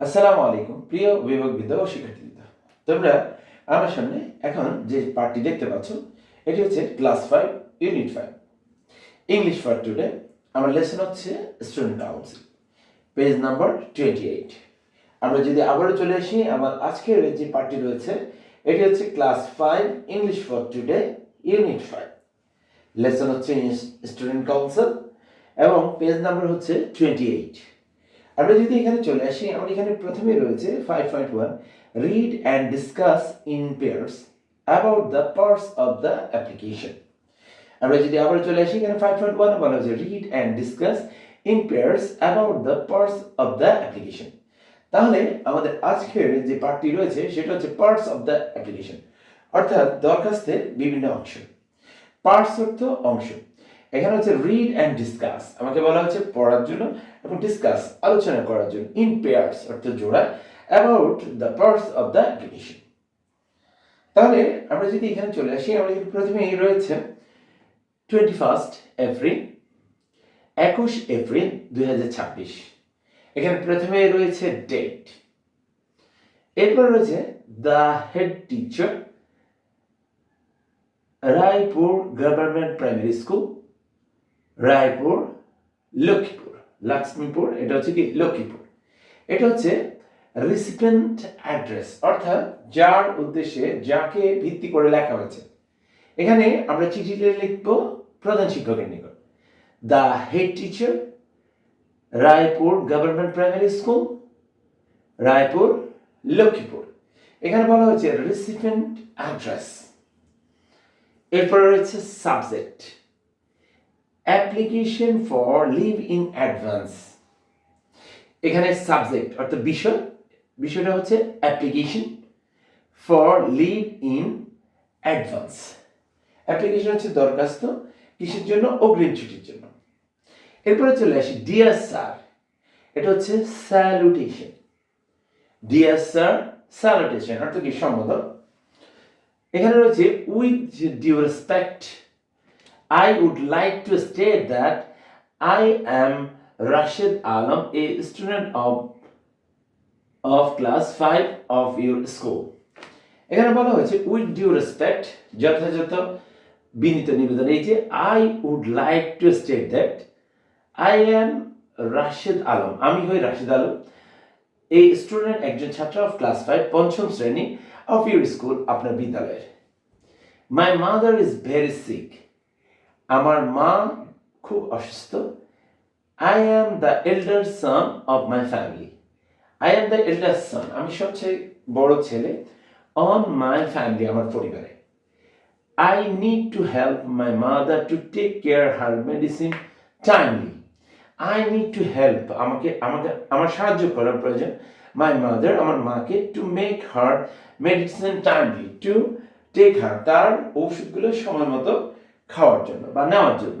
আসসালামু আলাইকুম, প্রিয় বিভাগবিদ ও শিক্ষার্থীবৃন্দ। তোমরা আমার সামনে এখন যে পার্টটি দেখতে পাচ্ছ, এটি হচ্ছে class five, unit five. English for today আমার লেসন হচ্ছে student council, page number twenty eight আমরা যদি আবারও চলে আসি, আমার আজকের যে পার্টটি রয়েছে, এটি হচ্ছে class five, English for today, unit five. Lesson হচ্ছে স্টুডেন্ট কাউন্সিল এবং পেজ নাম্বার হচ্ছে টোয়েন্টি এইট আমরা যদি এখানে চলে আসি, আমার এখানে প্রথমে রয়েছে five point one read and discuss in pairs about the parts of the application আমরা যদি আবার চলে আসি, এখানে ফাইভ পয়েন্ট ওয়ান বলা হয়েছে read and discuss in pairs about the parts of the application তাহলে আমাদের আজকের যে পার্টটি রয়েছে, সেটা হচ্ছে পার্টস অফ দ্য অ্যাপ্লিকেশন অর্থাৎ দরখাস্তের বিভিন্ন অংশ। পার্টস অর্থ অংশ। এখানে হচ্ছে রিড অ্যান্ড ডিসকাস আমাকে বলা হচ্ছে পড়ার জন্য এবং ডিসকাস আলোচনা করার জন্য ইন পেয়ার্স অর্থ জোড়া about the parts of the application তাহলে আমরা যদি এখানে চলে আসি আমরা প্রথমে এই রয়েছে টোয়েন্টি ফার্স্ট এপ্রিল একুশ এপ্রিল দুই হাজার ছাব্বিশ। এখানে প্রথমে রয়েছে ডেট এরপর রয়েছে the head teacher Raipur government primary school Raipur, Lakshmipur. Lakshmipur, এটা হচ্ছে কি? লক্ষ্মীপুর। এটা হচ্ছে রিসিপেন্ট অ্যাড্রেস অর্থাৎ যার উদ্দেশ্যে যাকে ভিত্তি করে লেখা হয়েছে। এখানে আমরা চিঠিতে লিখব প্রধান শিক্ষকের নিকট। The head teacher Raipur government primary school Raipur, Lakshmipur. এখানে বলা হয়েছে রিসিপেন্ট অ্যাড্রেস এরপরে রয়েছে subject application for leave in advance. এখানে সাবজেক্ট, অর্থাৎ বিষয়, বিষয়টা হচ্ছে application for leave in advance. Application হচ্ছে দরখাস্ত কিসের জন্য? অগ্রিম ছুটির জন্য। এরপরে চলে আসি ডিয়ার স্যার এটা হচ্ছে স্যালুটেশন ডিয়ার স্যার স্যালুটেশন অর্থাৎ কি? সম্বোধন এখানে রয়েছে with due respect I would like to state that I am Rashid Alam, a student of of class 5 of your school. এখানে বলা হয়েছে উইথ ডিউ রেসপেক্ট যথাযথ বিনীত নিবেদন। এই যে I would like to state that I am Rashid Alam আমি হই রাশিদ আলম এই স্টুডেন্ট একজন ছাত্র অফ ক্লাস ফাইভ পঞ্চম শ্রেণি অফ ইউর স্কুল আপনার বিদ্যালয়ের। My mother is very sick আমার মা খুব অসুস্থ। I am the elder son of my family I am the elder son আমি সবচেয়ে বড় ছেলে অন মাই ফ্যামিলি আমার পরিবারে। I need to help my mother to take care her medicine timely I need to help আমাকে আমাকে, আমার সাহায্য করার প্রয়োজন। মাই মাদার আমার মাকে to make her medicine timely to take her তার ওষুধগুলো সময় মতো খাওয়ার জন্য বা নেওয়ার জন্য।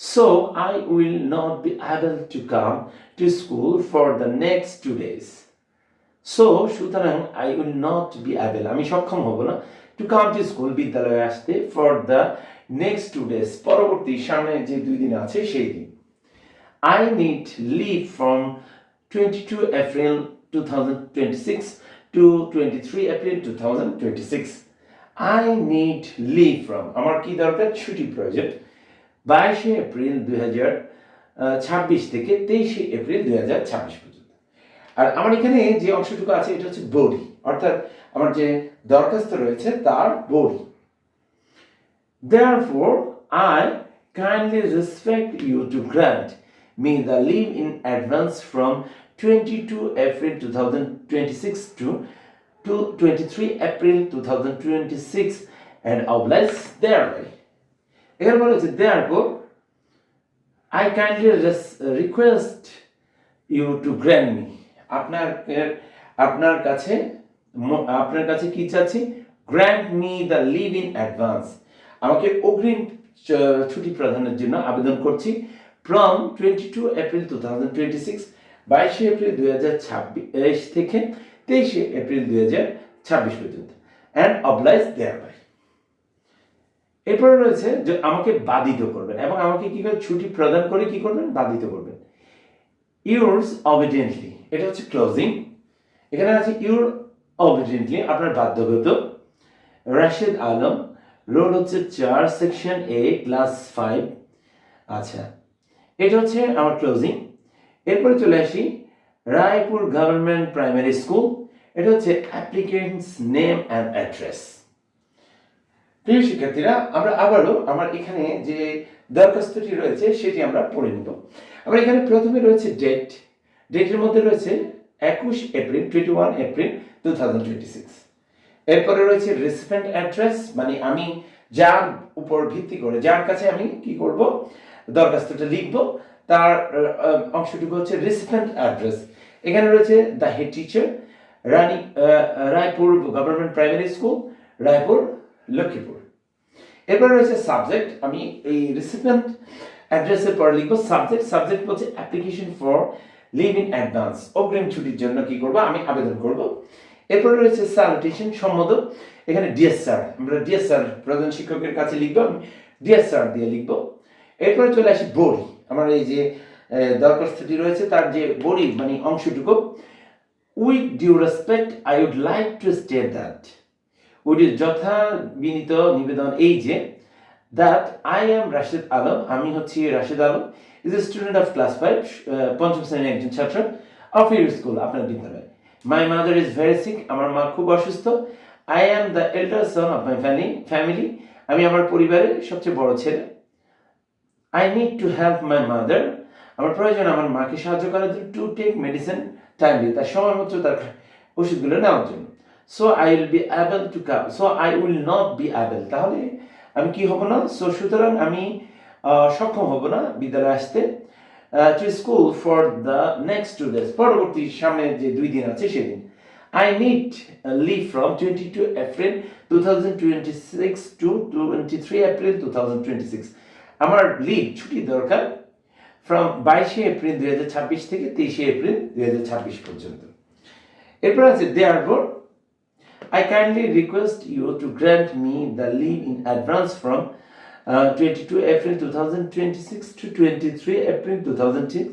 So I will not be able to come to school for the next two days so সুতরাং I will not be able আমি সক্ষম হব না টু কাম টু স্কুল বিদ্যালয়ে আসতে for the next two days পরবর্তী সামনে যে দুই দিন আছে সেই দিন। I need leave from twenty two April two thousand twenty six to twenty three April two thousand twenty six I need leave from আমার কি দরকার? ছুটি প্রয়োজন। বাইশে এপ্রিল দুই হাজার ছাব্বিশ থেকে তেইশে এপ্রিল দুই হাজার ছাব্বিশ পর্যন্ত। আর আমার এখানে যে অংশটুকু আছে এটা হচ্ছে বডি। অর্থাৎ আমার যে দরখাস্ত রয়েছে তার body. Therefore, I kindly respect you to grant me the leave in advance from 22 April 2026 to, to 23 April 2026 and oblige thereby. এখানে বলা হচ্ছে, therefore, I kindly request you to grant me. আপনার আপনার কাছে আপনার কাছে কি চাচ্ছি? Grant me the leave in advance আমাকে অগ্রিম ছুটি প্রদানের জন্য আবেদন করছি from twenty two April two thousand twenty six বাইশে এপ্রিল দুই হাজার ছাব্বিশ থেকে তেইশে এপ্রিল দুই হাজার ছাব্বিশ পর্যন্ত। অ্যান্ড অবলাইজ দেয়ার বাই এরপরে রয়েছে যে আমাকে বাধিত করবেন এবং আমাকে কি করে ছুটি প্রদান করে কি করবেন? বাধিত করবেন। ইউরস অবিডিয়েন্টলি এটা হচ্ছে ক্লোজিং এখানে আছে ইউর অবিডেন্টলি আপনার বাধ্যগত। রাশেদ আলম রোড হচ্ছে চার সেকশন এ ক্লাস ফাইভ আচ্ছা এটা হচ্ছে আমার ক্লোজিং এরপরে চলে আসি রায়পুর গভর্নমেন্ট প্রাইমারি স্কুল এটা হচ্ছে অ্যাপ্লিকেন্টস নেম অ্যান্ড অ্যাড্রেস প্রিয় শিক্ষার্থীরা, আমরা আবারও আমার এখানে যে দরখাস্তটি রয়েছে, সেটি আমরা পড়ে নিব। আমরা এখানে প্রথমে রয়েছে ডেট ডেটের মধ্যে রয়েছে একুশ April twenty one April two thousand twenty six এরপরে রয়েছে রেসিপেন্ট অ্যাড্রেস মানে আমি যার উপর ভিত্তি করে, যার কাছে আমি কি করব, দরখাস্তটা লিখব। তার অংশটুকু হচ্ছে রেসিপেন্ট অ্যাড্রেস এখানে রয়েছে the head teacher Rani Raipur government primary school Raipur Lakshmipur. এরপর রয়েছে সাবজেক্ট আমি এই রিসিপেন্ট অ্যাড্রেসের পর লিখব সাবজেক্ট সাবজেক্ট বলছে application for leave in advance অগ্রিম ছুটির জন্য কি করব, আমি আবেদন করব। এরপর রয়েছে স্যালুটেশন সম্বোধন এখানে ডিএস স্যার আমরা ডিএস স্যার প্রধান শিক্ষকের কাছে লিখব, আমি ডিএস স্যার দিয়ে লিখব। এরপরে চলে আসি বড়ি, আমার এই যে দরখাস্তটি রয়েছে, তার যে বড়ি মানে অংশটুকু। With due respect I would like to state that যথা বিনীত নিবেদন এই যে that I am Rashed Alam আমি হচ্ছি Rashed Alam is a student of class five পঞ্চম শ্রেণির একজন ছাত্র অফ ইউর স্কুল আপনার বিদ্যালয়। My mother is very sick আমার মা খুব অসুস্থ। I am the elder son of my family family আমি আমার পরিবারের সবচেয়ে বড় ছেলে। I need to help my mother আমার প্রয়োজন, আমার মাকে সাহায্য করার জন্য টু টেক মেডিসিন টাইমলি তার সময় মতো তার ওষুধগুলো নেওয়ার জন্য। So I will be able to come so I will not be able তাহলে আমি কি হব না? সো সুতরাং আমি সক্ষম হব না বিদ্যালয়ে আসতে to school for the next two days পরবর্তী সামনে যে দুই দিন আছে সেদিন। I need leave from twenty two April two thousand twenty six to twenty three April two thousand twenty six আমার লিভ ছুটি দরকার ফ্রম বাইশে এপ্রিল দুই হাজার ছাব্বিশ থেকে তেইশে এপ্রিল দুই হাজার ছাব্বিশ পর্যন্ত এরপর আছে দেয়ার পর I kindly request you to grant me the leave in advance from uh, 22 April 2026 to 23 April 2006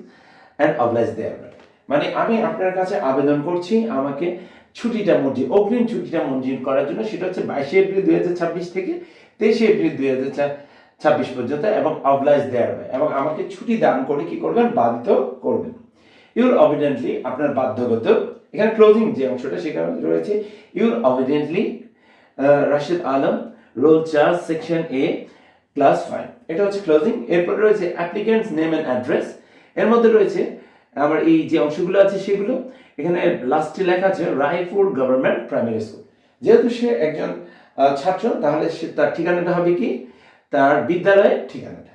and oblige thereby. মানে আমি আপনার কাছে আবেদন করছি আমাকে ছুটিটা মঞ্জুর অগ্রিম ছুটিটা মঞ্জুর করার জন্য সেটা হচ্ছে বাইশে এপ্রিল দুই হাজার ছাব্বিশ থেকে তেইশে এপ্রিল দুই হাজার ছাব্বিশ পর্যন্ত এবং অবলাইজ দেওয়া হবে। এবং আমাকে ছুটি দান করে কি করবেন? বাধিত করবেন। ইউর অবিডেন্টলি আপনার বাধ্যগত। এখানে ক্লোজিং যে অংশটা, সেখানে রয়েছে your obediently Rashid Alam roll charge section A class five এটা হচ্ছে ক্লোজিং এরপরে রয়েছে অ্যাপ্লিকেন্টস নেম অ্যান্ড অ্যাড্রেস এর মধ্যে রয়েছে, আমার এই যে অংশগুলো আছে সেগুলো, এখানে লাস্টে লেখা আছে রায়পুর গভর্নমেন্ট প্রাইমারি স্কুল যেহেতু সে একজন ছাত্র, তাহলে সে তার ঠিকানাটা হবে কি? তার বিদ্যালয়ের ঠিকানাটা।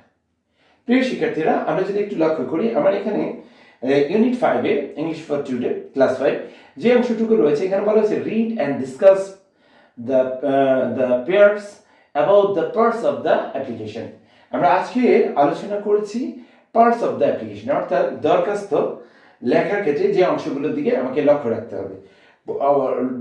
প্রিয় শিক্ষার্থীরা, আমরা যদি একটু লক্ষ্য করি, আমার এখানে ইউনিট ফাইভে English for today class five যে অংশটুকু রয়েছে, এখানে বলা হয়েছে read and discuss the the pairs about the parts of the application আমরা আজকে আলোচনা করেছি পার্টস অফ দ্য অ্যাপ্লিকেশন অর্থাৎ দরখাস্ত লেখার ক্ষেত্রে যে অংশগুলোর দিকে আমাকে লক্ষ্য রাখতে হবে।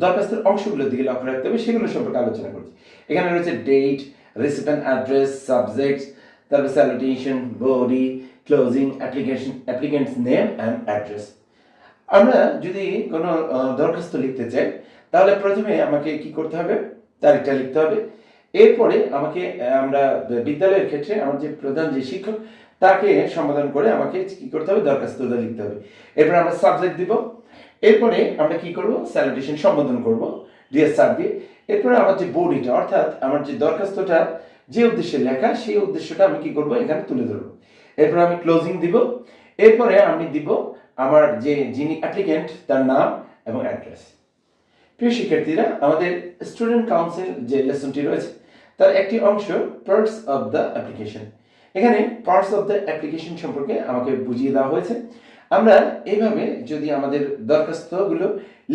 দরখাস্তের অংশগুলোর দিকে লক্ষ্য রাখতে হবে, সেগুলো সম্পর্কে আলোচনা করছি। এখানে রয়েছে ডেট রেসিপেন্ট অ্যাড্রেস সাবজেক্ট তারপর salutation body closing application applicant's name and address আমরা যদি কোনো দরখাস্ত লিখতে চাই, তাহলে প্রথমে আমাকে কি করতে হবে? তারিখটা লিখতে হবে। এরপরে আমাকে আমরা বিদ্যালয়ের ক্ষেত্রে আমার যে প্রধান যে শিক্ষক, তাকে সম্বোধন করে আমাকে কি করতে হবে? দরখাস্তটা লিখতে হবে। এরপরে আমরা সাবজেক্ট দিব। এরপরে আমরা কি করব? স্যালুটেশন সম্বোধন করব। ডিএস স্যার দিয়ে এরপরে আমার যে বডিটা অর্থাৎ আমার যে দরখাস্তটা, যে উদ্দেশ্যে লেখা, সেই উদ্দেশ্যটা আমি কি করব? এখানে তুলে ধরবো। এরপর আমি ক্লোজিং দিব। এরপরে আমি দিব আমার যে যিনি অ্যাপ্লিকেন্ট তার নাম এবং অ্যাড্রেস প্রিয় শিক্ষার্থীরা, আমাদের স্টুডেন্ট কাউন্সিল যে লেসনটি রয়েছে, তার একটি অংশ পার্টস অব দ্য অ্যাপ্লিকেশন এখানে পার্টস অফ দ্য অ্যাপ্লিকেশন সম্পর্কে আমাকে বুঝিয়ে দেওয়া হয়েছে। আমরা এইভাবে যদি আমাদের দরখাস্তগুলো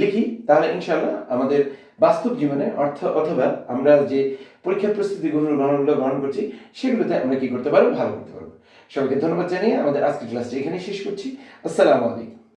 লিখি, তাহলে ইনশাল্লাহ আমাদের বাস্তব জীবনে অর্থ অথবা আমরা যে পরীক্ষার প্রস্তুতি গ্রহণ, গ্রহণগুলো গ্রহণ করছি, সেগুলোতে আমরা কি করতে পারব? ভালো করতে পারব। সবাইকে ধন্যবাদ জানিয়ে আমাদের আজকের ক্লাসটি এখানে শেষ করছি। আসসালামু আলাইকুম।